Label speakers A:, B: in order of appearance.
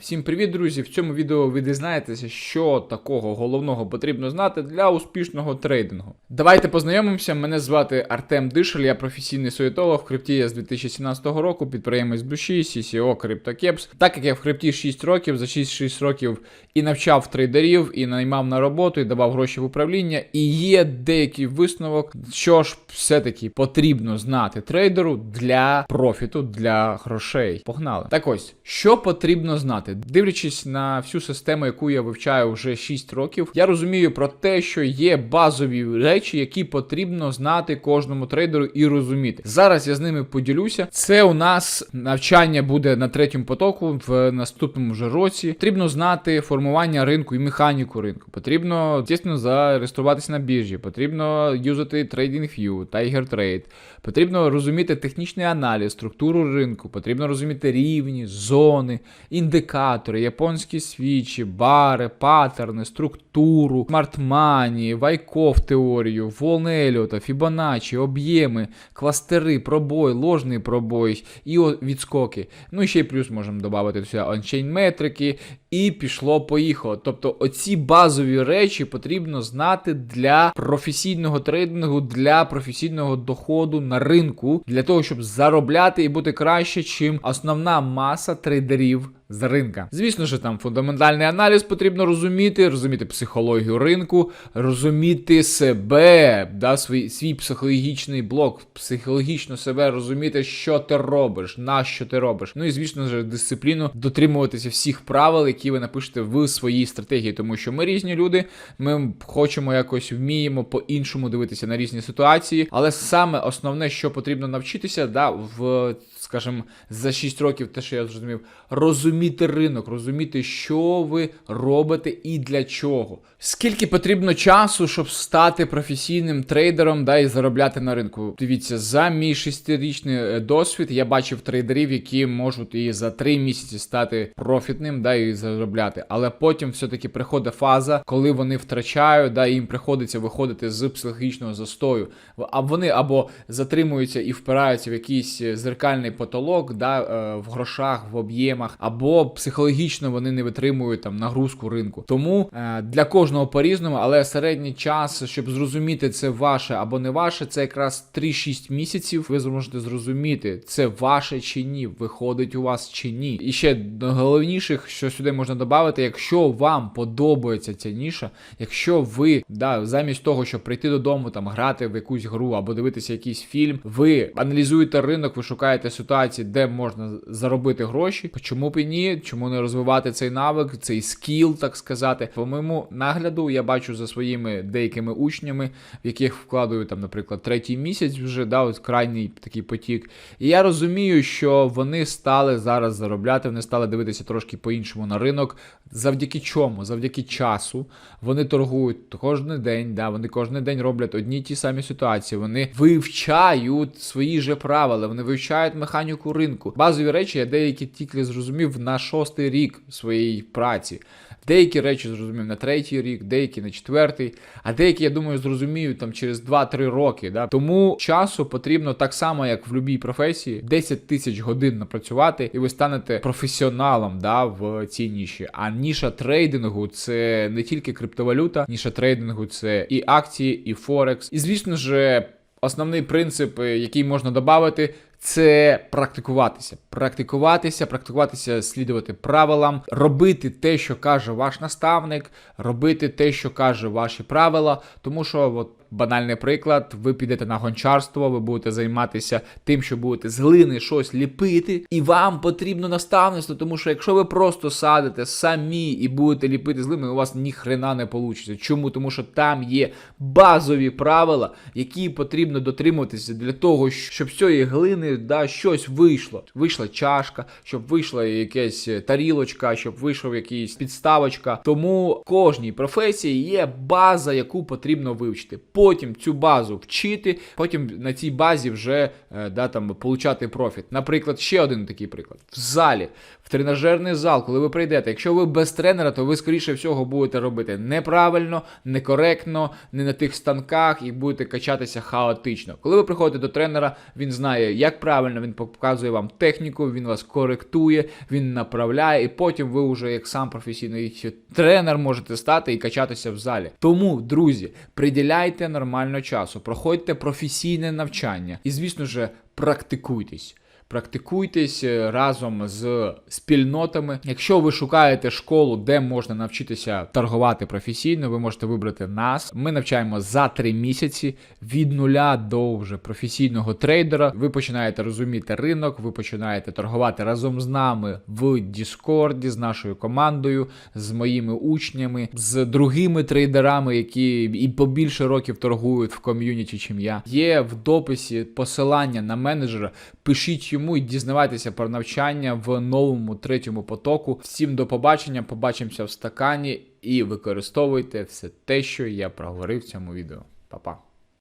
A: Всім привіт, друзі! В цьому відео ви дізнаєтеся, що такого головного потрібно знати для успішного трейдингу. Давайте познайомимося. Мене звати Артем Дишель, я професійний суєтолог. В крипті я з 2017 року, підприємець душі, CCO, CryptoCaps. Так як я в крипті 6 років, за 6-6 років і навчав трейдерів, і наймав на роботу, і давав гроші в управління. І є деякий висновок, що ж все-таки потрібно знати трейдеру для профіту, для грошей. Погнали. Так ось, що потрібно знати? Дивлячись на всю систему, яку я вивчаю вже 6 років, я розумію про те, що є базові речі, які потрібно знати кожному трейдеру і розуміти. Зараз я з ними поділюся. Це у нас навчання буде на третьому потоку в наступному вже році. Потрібно знати формування ринку і механіку ринку. Потрібно, звісно, зареєструватися на біржі, потрібно юзати TradingView, Tiger Trade. Потрібно розуміти технічний аналіз, структуру ринку, потрібно розуміти рівні, зони, індикатори, японські свічі, бари, паттерни, структуру, смарт-мані, вайков теорію, волни Еліота, Фібоначчі, об'єми, кластери, пробой, ложний пробой і відскоки. Ну і ще й плюс можемо додати сюди ончейн метрики, і пішло поїхало. Тобто оці базові речі потрібно знати для професійного трейдингу, для професійного доходу на ринку, для того, щоб заробляти і бути краще, чим основна маса трейдерів з ринка. Звісно ж, там фундаментальний аналіз потрібно розуміти, розуміти психологію ринку, розуміти себе, да, свій, свій психологічний блок, психологічно себе розуміти, що ти робиш, на що ти робиш. Ну і звісно ж, дисципліну дотримуватися всіх правил, які ви напишете в своїй стратегії, тому що ми різні люди, ми хочемо якось вміємо по-іншому дивитися на різні ситуації, але саме основне, що потрібно навчитися, да, в скажімо, за 6 років, те, що я зрозумів, розуміти ринок, розуміти, що ви робите і для чого. Скільки потрібно часу, щоб стати професійним трейдером да, і заробляти на ринку? Дивіться, за мій шестирічний е, досвід я бачив трейдерів, які можуть і за 3 місяці стати профітним, да, і заробляти. Але потім все-таки приходить фаза, коли вони втрачають, да, і їм приходиться виходити з психологічного застою. А вони або затримуються і впираються в якийсь е, зеркальний потолок, да, е, в грошах, в об'ємах, або психологічно вони не витримують там нагрузку ринку. Тому е, для кожного по-різному, але середній час, щоб зрозуміти, це ваше або не ваше, це якраз 3-6 місяців. Ви зможете зрозуміти, це ваше чи ні, виходить у вас чи ні. І ще до головніших, що сюди можна додати, якщо вам подобається ця ніша, якщо ви да, замість того, щоб прийти додому, там грати в якусь гру або дивитися якийсь фільм, ви аналізуєте ринок, ви шукаєте ситуації, де можна заробити гроші. Чому б і ні? Чому не розвивати цей навик, цей скіл, так сказати? По моєму нагляду я бачу за своїми деякими учнями, в яких вкладаю там, наприклад, третій місяць вже да, ось крайній такий потік. І я розумію, що вони стали зараз заробляти, вони стали дивитися трошки по-іншому на ринок. Завдяки чому? Завдяки часу. Вони торгують кожен день, да, вони кожен день роблять одні ті самі ситуації. Вони вивчають свої же правила, вони вивчають механіку ринку. Базові речі я деякі тільки зрозумів на шостий рік своєї праці. Деякі речі зрозумів на третій рік, деякі на четвертий, а деякі, я думаю, зрозумію там через 2-3 роки. Да? Тому часу потрібно так само, як в будь-якій професії, 10 тисяч годин напрацювати, і ви станете професіоналом да, в цій ніші. А ніша трейдингу це не тільки криптовалюта, ніша трейдингу це і акції, і Форекс. І звісно ж, основний принцип, е, який можна додати, це практикуватися. Практикуватися, практикуватися, слідувати правилам, робити те, що каже ваш наставник, робити те, що каже ваші правила. Тому що, от банальний приклад, ви підете на гончарство, ви будете займатися тим, що будете з глини щось ліпити, і вам потрібно наставництво, тому що якщо ви просто садите самі і будете ліпити з глини, у вас ні хрена не вийде. Чому? Тому що там є базові правила, які потрібно дотримуватися для того, щоб з цієї глини да, щось вийшло. Вийшла чашка, щоб вийшла якась тарілочка, щоб вийшов якийсь підставочка. Тому в кожній професії є база, яку потрібно вивчити. Потім цю базу вчити, потім на цій базі вже е, да, там, получати профіт. Наприклад, ще один такий приклад. В залі, в тренажерний зал, коли ви прийдете, якщо ви без тренера, то ви скоріше всього будете робити неправильно, некоректно, не на тих станках і будете качатися хаотично. Коли ви приходите до тренера, він знає, як правильно, він показує вам техніку, він вас коректує, він направляє, і потім ви вже як сам професійний тренер можете стати і качатися в залі. Тому, друзі, приділяйте нормально часу, проходьте професійне навчання і, звісно ж, практикуйтесь. Практикуйтесь е, разом з спільнотами. Якщо ви шукаєте школу, де можна навчитися торгувати професійно, ви можете вибрати нас. Ми навчаємо за три місяці від нуля до вже професійного трейдера. Ви починаєте розуміти ринок, ви починаєте торгувати разом з нами в Діскорді, з нашою командою, з моїми учнями, з другими трейдерами, які і побільше років торгують в ком'юніті, чим я. Є в дописі посилання на менеджера. Пишіть йому і дізнавайтеся про навчання в новому третьому потоку. Всім до побачення, побачимося в стакані і використовуйте все те, що я проговорив в цьому відео. Па-па.